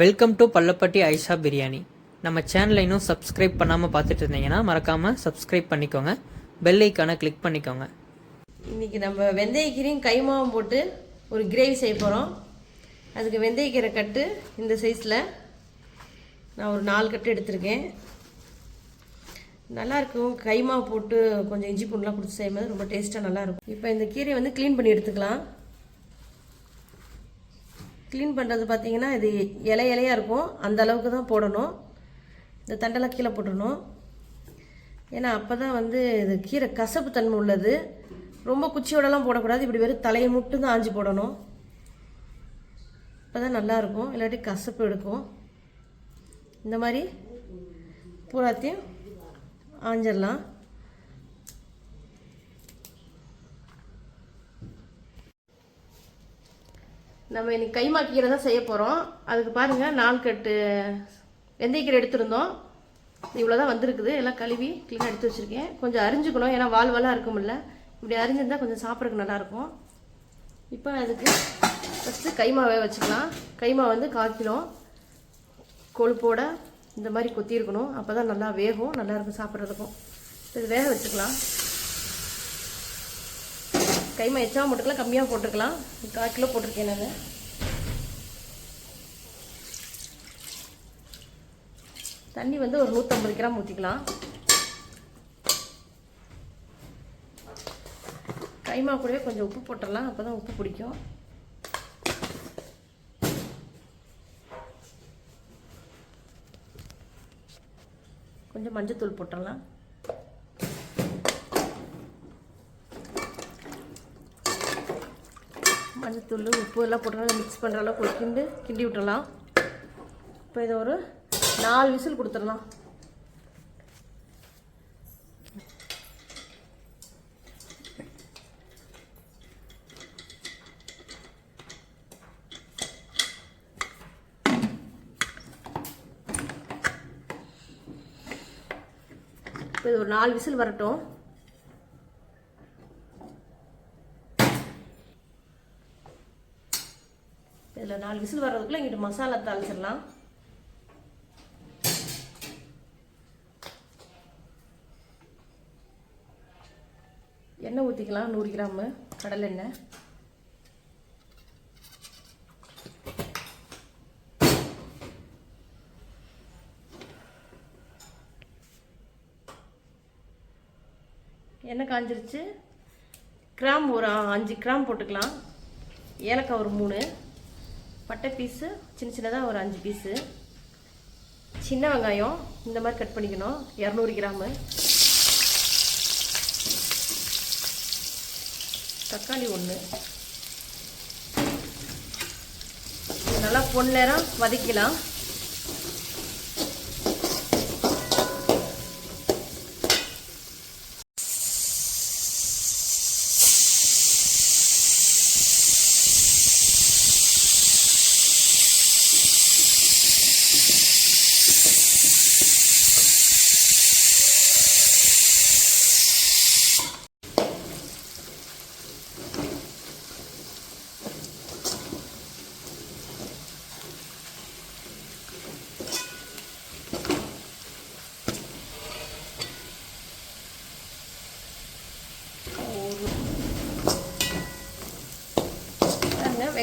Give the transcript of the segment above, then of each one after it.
Welcome to Pallapatti Aisha biryani நம்ம சேனலை இன்னும் சப்ஸ்கிரைப் பண்ணாமல் பார்த்துட்டு இருந்தீங்கன்னா மறக்காமல் சப்ஸ்கிரைப் பண்ணிக்கோங்க. பெல் ஐக்கானை கிளிக் பண்ணிக்கோங்க. இன்னைக்கு நம்ம வெந்தயக்கீரையும் கைமாவும் போட்டு ஒரு கிரேவி செய்ய போகிறோம் அதுக்கு வெந்தயக்கீரை கட்டு இந்த சைஸில் நான் ஒரு நாலு கட்டு எடுத்திருக்கேன். நல்லா இருக்கும். கைமா போட்டு கொஞ்சம் இஞ்சி பூண்டுலாம் கொடுத்து செய்யும்போது ரொம்ப டேஸ்ட்டாக நல்லாயிருக்கும் இப்போ இந்த கீரையை வந்து க்ளீன் பண்ணி எடுத்துக்கலாம். க்ளீன் பண்ணுறது பார்த்தீங்கன்னா இது இலை இலையாக இருக்கும். அந்த அளவுக்கு தான் போடணும். இந்த தண்டெல்லாம் கீழே போட்டுடணும். ஏன்னா அப்போ தான் வந்து இது கீரை கசப்பு தன்மை உள்ளது. ரொம்ப குச்சியோடலாம் போடக்கூடாது. இப்படி வெறும் தலையை மட்டும் தான் ஆஞ்சி போடணும். அப்போ தான் நல்லாயிருக்கும் இல்லாட்டி கசப்பு எடுக்கும். இந்த மாதிரி பூராத்தையும் ஆஞ்சிடலாம் நம்ம இன்னைக்கு கைமா கீரை தான் செய்ய போகிறோம் அதுக்கு பாருங்கள் நாலு கட்டு. வெந்தயக்கீரை எடுத்திருந்தோம். இவ்வளோ தான் வந்திருக்குது. எல்லாம் கழுவி க்ளீனாக எடுத்து வச்சுருக்கேன். கொஞ்சம் அரிஞ்சுக்கணும். ஏன்னா வால் வாலாக இருக்கும்ல இப்படி அரிஞ்சிருந்தால் கொஞ்சம் சாப்பிட்றதுக்கு நல்லாயிருக்கும். இப்போ அதுக்கு ஃபஸ்ட்டு கைமாவே வச்சுக்கலாம். கைமா வந்து காய்க்கிலும் கொழுப்போட இந்த மாதிரி கொத்தி இருக்கணும். அப்போ தான் நல்லா வேகும். நல்லாயிருக்கும் சாப்பிட்றதுக்கும். இது வேக வச்சுக்கலாம். கைமா எச்சா போட்டுக்கலாம் கம்மியாக போட்டுக்கலாம் கால் கிலோ போட்டிருக்கேன் நான் தண்ணி வந்து ஒரு நூற்றம்பது கிராம் ஊற்றிக்கலாம் கைமா கூடவே கொஞ்சம் உப்பு போட்டுடலாம். அப்போ தான் உப்பு பிடிக்கும். கொஞ்சம் மஞ்சத்தூள் போட்டுடலாம். மஞ்சத்தூள் உப்பு எல்லாம் போட்டு மிக்ஸ் பண்ணுற அளவுக்கு ஒரு கிண்டு கிண்டி விட்டுறலாம். இப்போ இதை ஒரு நாலு விசில் கொடுத்துடலாம். இப்போ இது ஒரு நாலு விசில் வரட்டும். இதில் நாலு விசில் வர்றதுக்குள்ள இங்கிட்டு மசாலா தாளிச்சிடலாம். எண்ணெய் ஊற்றிக்கலாம் நூறு கிராமு கடலெண்ணெய் எண்ணெய் காஞ்சிருச்சு. கிராம் ஒரு அஞ்சு கிராம் போட்டுக்கலாம். ஏலக்காய் ஒரு மூணு. பட்டை பீஸு சின்ன சின்னதாக ஒரு அஞ்சு பீஸு சின்ன வெங்காயம் இந்த மாதிரி கட் பண்ணிக்கணும். இரநூறு கிராமு தக்காளி ஒன்று நல்லா பொன்னேரம் வதக்கலாம்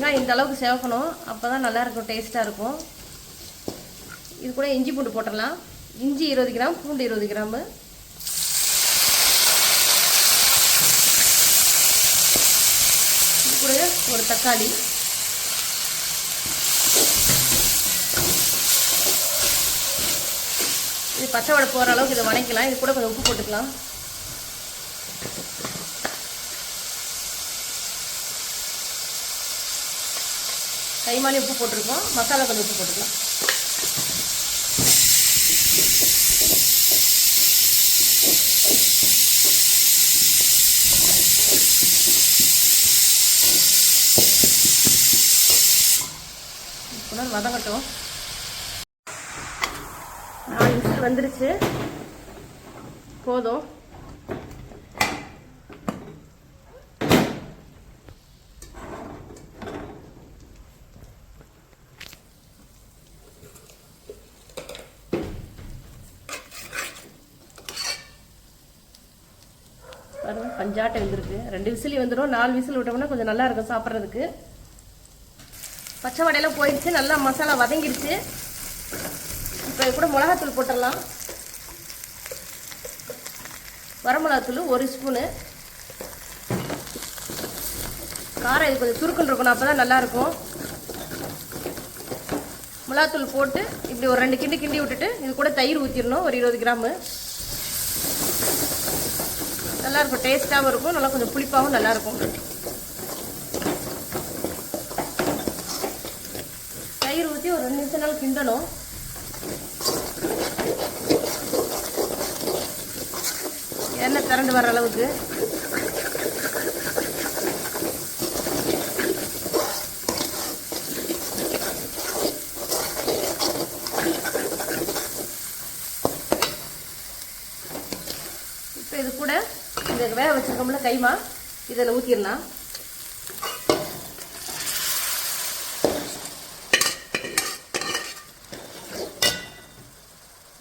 வெங்காயம் இந்த அளவுக்கு சேவக்கணும். அப்போ தான் நல்லாயிருக்கும் டேஸ்ட்டாக இருக்கும். இது கூட இஞ்சி பூண்டு போட்டுடலாம். இஞ்சி இருபது கிராம் பூண்டு இருபது கிராமு. இது கூட ஒரு தக்காளி. இது பச்சை வடை போகிற அளவுக்கு இதை வதக்கலாம் இது கூட கொஞ்சம் உப்பு போட்டுக்கலாம். கைமாலி உப்பு போட்டிருக்கோம். மசாலா கொஞ்சம் உப்பு போட்டுக்கலாம். இப்போ வதங்கட்டும். நாலு விசில் வந்துருச்சு. போதும். பாருங்க பஞ்சாட்டை வெந்திருக்கு. ரெண்டு விசிலி வந்துடும் நாலு விசில் விட்டோம்னா கொஞ்சம் நல்லா இருக்கும் சாப்பிட்றதுக்கு. பச்சை வடையெல்லாம் போயிடுச்சு. நல்லா மசாலா வதங்கிடுச்சு. இப்போ கூட மிளகாத்தூள் போட்டுடலாம். வரமிளகாத்தூள் ஒரு ஸ்பூனு. காரம் இது கொஞ்சம் சுருக்குன்னு இருக்கணும். அப்போ தான் நல்லாயிருக்கும் மிளகாத்தூள் போட்டு இப்படி ஒரு ரெண்டு கிண்டி கிண்டி விட்டுட்டு இது கூட தயிர் ஊற்றிடணும் ஒரு இருபது கிராமு. நல்லாயிருக்கும். டேஸ்ட்டாகவும் இருக்கும். நல்லா கொஞ்சம் புளிப்பாகவும் நல்லாயிருக்கும். தயிர் ஊற்றி ஒரு ரெண்டு நிமிஷம் நாள் கிண்டணும். எண்ணெய் திரண்டு வர அளவுக்கு இப்போ இது கூட இந்த இருக்கும்ல கைமா. இதில் ஊற்றிடலாம்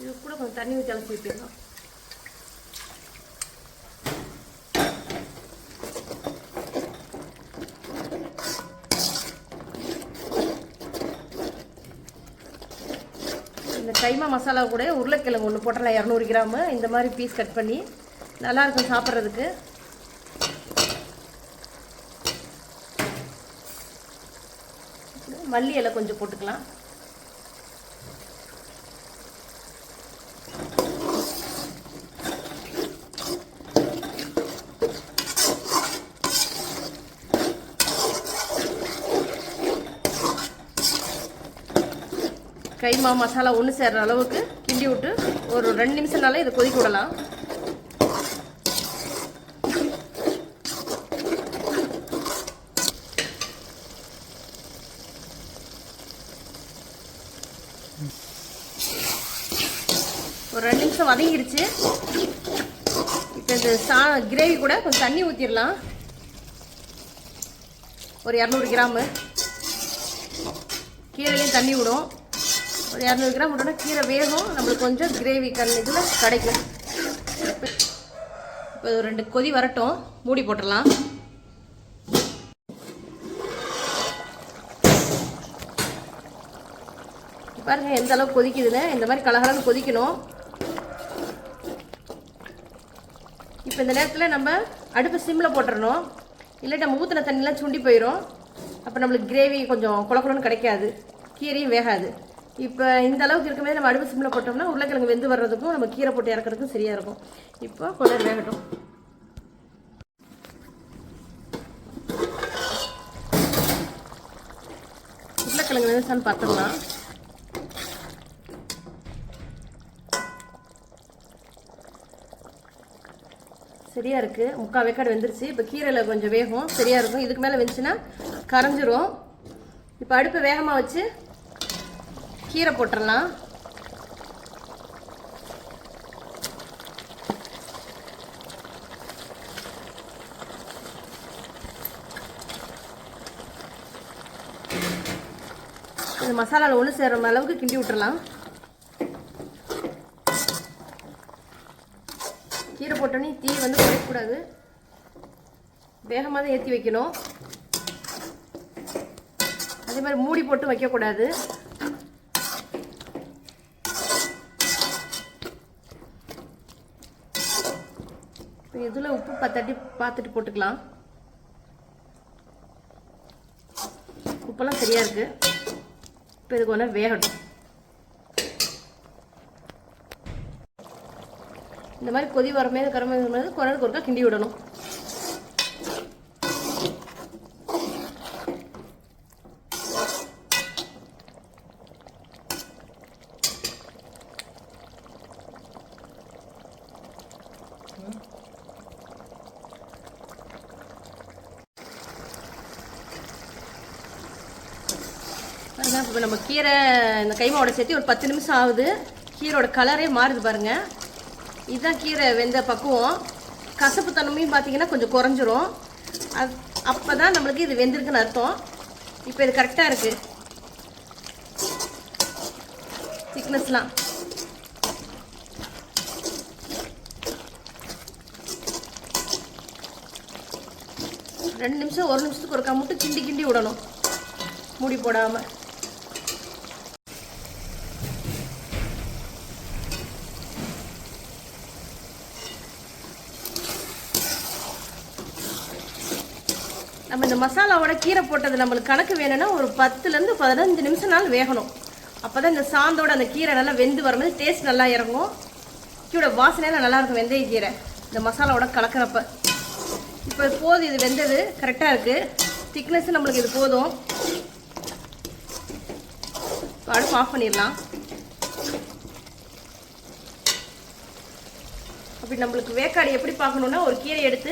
இது கூட கொஞ்சம் தண்ணி ஊற்றி அலசி இந்த கைமா மசாலா கூட உருளைக்கிழங்கு ஒன்று போட்டலாம் இரநூறு கிராமு. இந்த மாதிரி பீஸ் கட் பண்ணி நல்லா இருக்கும் சாப்பிட்றதுக்கு. மல்லி இலை கொஞ்சம் போட்டுக்கலாம். கைமா மசாலா ஒன்று சேர்ற அளவுக்கு கிண்டி விட்டு ஒரு ரெண்டு நிமிஷம்னால இதை கொதிக்க விடலாம் ஒரு ரெண்டு நிமிஷம் வதங்கிடுச்சு இப்போ இந்த சா கிரேவி கூட கொஞ்சம் தண்ணி ஊற்றிடலாம் ஒரு இரநூறு கிராமு. கீரையும் தண்ணி விடும். ஒரு இரநூறு கிராம் விட்டோம்னா கீரை வேகும். நம்மளுக்கு கொஞ்சம் கிரேவி கண் இதில் கிடைக்கும். இப்போ ஒரு ரெண்டு கொதி வரட்டும். மூடி போட்டுடலாம். பாருங்கள் எந்த அளவுக்கு கொதிக்குதுன்னு. இந்த மாதிரி கலகலன்னு கொதிக்கணும். இப்போ இந்த நேரத்தில் நம்ம அடுப்பு சிம்மில் போட்டுறணும். இல்லை நம்ம ஊற்றின தண்ணிலாம் சுண்டி போயிடும் அப்போ நம்மளுக்கு கிரேவி கொஞ்சம் குழ கிடைக்காது. கீரையும் வேகாது. இப்போ இந்த அளவுக்கு இருக்கும்போது நம்ம அடுப்பு சிம்மில் போட்டோம்னா உருளைக்கிழங்கு வெந்து வர்றதுக்கும் நம்ம கீரை போட்டு இறக்குறதுக்கும் சரியாக இருக்கும். இப்போ கொஞ்சம் வேகட்டும். உருளைக்கிழங்கு வெந்துச்சான்னு பார்த்தோம்னா சரியா இருக்கு. முக்கால் வேக்காடு வெந்துருச்சு. இப்போ கீரையில் கொஞ்சம் வேகும். சரியா இருக்கும். இதுக்கு மேலே வெந்துச்சுன்னா கரைஞ்சிரும். இப்போ அடுப்பை வேகமாக வச்சு கீரை போட்டுடலாம் இந்த மசாலாவில் ஒன்று சேர்ற அளவுக்கு கிண்டி விட்டுறலாம். கீரை போட்டோன்னே தீ வந்து குறைக்கக்கூடாது வேகமாக தான் ஏற்றி வைக்கணும். அதே மாதிரி மூடி போட்டு வைக்கக்கூடாது. இப்போ இதில் உப்பு பத்தட்டி பார்த்துட்டு போட்டுக்கலாம். உப்பெல்லாம் சரியாக இருக்குது இப்போ இதுக்கு ஒன்றா வேகட்டும். இந்த மாதிரி கொதி வரமே கரமே வரும்போது குரலுக்கு ஒருக்கா கிண்டி விடணும். இப்போ நம்ம கீரை இந்த கைமாவோட சேர்த்து ஒரு பத்து நிமிஷம் ஆகுது. கீரோட கலரே மாறுது பாருங்கள் இதுதான் கீரை வெந்த பக்குவம். கசப்பு தன்மையும் பார்த்தீங்கன்னா கொஞ்சம் குறைஞ்சிரும். அது அப்போ தான் நம்மளுக்கு இது வெந்திருக்குன்னு அர்த்தம். இப்போ இது கரெக்டாக இருக்குது திக்னஸ்லாம் ரெண்டு நிமிஷம் ஒரு நிமிஷத்துக்கு ஒருக்கா மட்டும் கிண்டி கிண்டி விடணும். மூடி போடாமல் மசாலாவோட கீரை போட்டது நம்மளுக்கு கணக்கு வேணும்னா ஒரு பத்துலேருந்து பதினஞ்சு நிமிஷம் நாள் வேகணும். அப்போ தான் இந்த சாந்தோட அந்த கீரை நல்லா வெந்து வரும்போது டேஸ்ட் நல்லா இறங்கும். கீரோட வாசனையெல்லாம் நல்லாயிருக்கும் வெந்தய கீரை. இந்த மசாலாவோட கலக்கிறப்ப. இப்போ போதும் இது வெந்தது கரெக்டாக இருக்குது திக்னஸ் நம்மளுக்கு இது போதும். அடுப்பு ஆஃப் பண்ணிடலாம். அப்படி நம்மளுக்கு வேக்காடு எப்படி பார்க்கணுன்னா ஒரு கீரை எடுத்து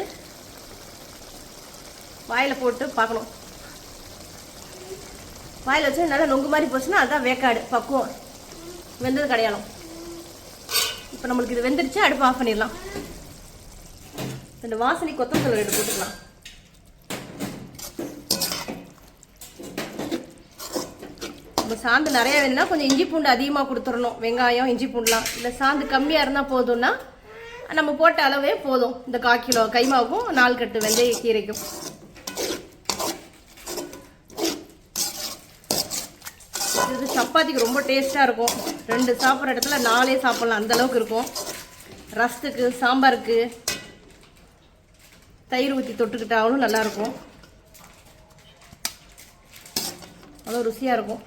வாயில் போட்டு பார்க்கணும். வாயில் வச்சு நல்லா நொங்கு மாதிரி போச்சுன்னா அதுதான் வேக்காடு பக்குவம். வெந்தது கிடையாலும் இப்போ நம்மளுக்கு இது வெந்துருச்சு அடுப்பு ஆஃப் பண்ணிடலாம். இந்த வாசனை கொத்தமல்லி ரெண்டு போட்டுக்கலாம். நம்ம சாந்து நிறைய வேணும்னா கொஞ்சம் இஞ்சி பூண்டு அதிகமாக கொடுத்துடணும். வெங்காயம் இஞ்சி பூண்டுலாம். இல்லை சாந்து கம்மியாக இருந்தால் போதும்னா நம்ம போட்ட அளவே போதும். இந்த கால் கிலோ கைமாவுக்கும் நாலு கட்டு வெந்தய கீரைக்கும் இது சப்பாத்திக்கு ரொம்ப டேஸ்ட்டாக இருக்கும். ரெண்டு சாப்பிட்ற இடத்துல நாலே சாப்பிட்லாம். அந்த அளவுக்கு இருக்கும். ரசத்துக்கு சாம்பாருக்கு தயிர் ஊற்றி தொட்டுக்கிட்டாலும் நல்லாயிருக்கும் அவ்வளோ ருசியாக இருக்கும்.